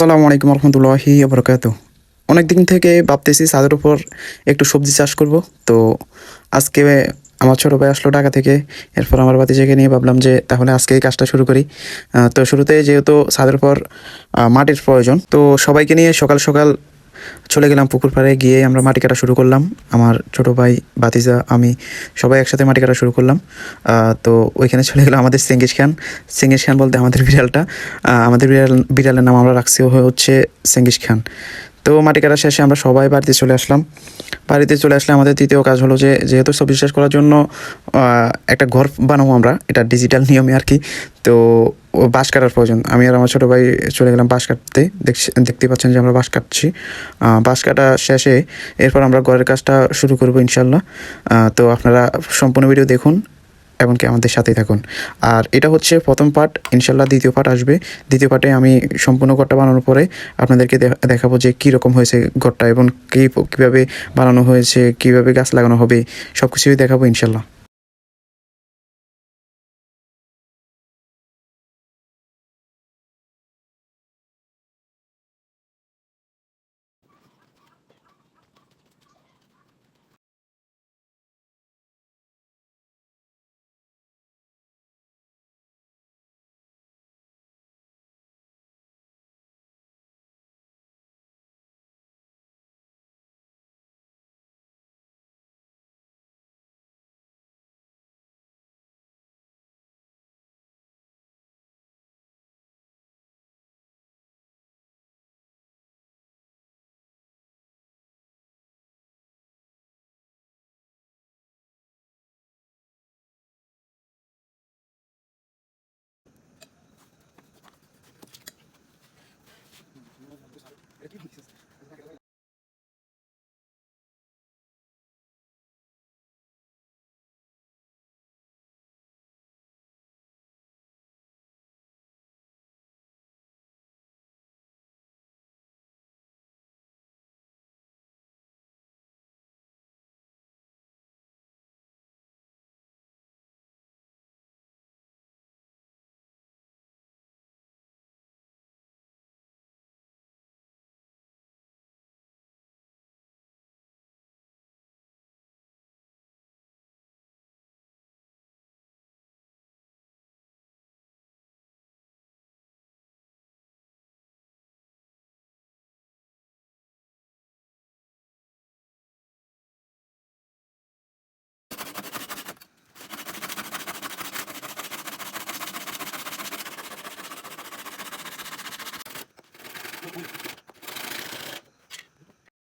আসসালামু আলাইকুম রহমতুল্লাহি আবরকাত অনেক দিন থেকে ভাবতেছি ছাদের উপর একটু সবজি চাষ করব। তো আজকে আমার ছোটো ভাই আসলো ঢাকা থেকে, এরপর আমার বাতিজাকে নিয়ে ভাবলাম যে তাহলে আজকে এই কাজটা শুরু করি। তো শুরুতে যেহেতু ছাদের উপর মাটির প্রয়োজন, তো সবাইকে নিয়ে সকাল সকাল চলে গেলাম পুকুর পাড়ে, গিয়ে আমরা মাটি কাটা শুরু করলাম। আমার ছোট ভাই বাতিজা আমি সবাই একসাথে মাটি কাটা শুরু করলাম। তো ওইখানে চলে গেলাম আমাদের সেঙ্গিস খান সেঙ্গিস খান বলতে আমাদের বিড়ালটা। আমাদের বিড়াল, বিড়ালের নাম আমরা রাখছি হচ্ছে সেঙ্গিস খান তো মাটি কাটা শেষে আমরা সবাই বাড়িতে চলে আসলাম। বাড়িতে চলে আসলে আমাদের তৃতীয় কাজ হলো যে, যেহেতু সবজি চাষ করার জন্য একটা ঘর বানাবো আমরা, এটা ডিজিটাল নিয়মে আর কি। তো ও বাঁশ কাটার প্রয়োজন। আমি আর আমার ছোটো ভাই চলে গেলাম বাঁশ কাটতে। দেখতে পাচ্ছেন যে আমরা বাঁশ কাটছি। বাঁশ কাটা শেষে এরপর আমরা ঘরের কাজটা শুরু করব ইনশাল্লাহ তো আপনারা সম্পূর্ণ ভিডিও দেখুন, এমনকি আমাদের সাথেই থাকুন। আর এটা হচ্ছে প্রথম পার্ট ইনশাল্লাহ দ্বিতীয় পার্ট আসবে। দ্বিতীয় পার্টে আমি সম্পূর্ণ ঘরটা বানানোর পরে আপনাদেরকে দেখাবো যে কী রকম হয়েছে ঘরটা এবং কী, কীভাবে বানানো হয়েছে, কীভাবে গাছ লাগানো হবে সব কিছুই দেখাবো ইনশাল্লাহ we, we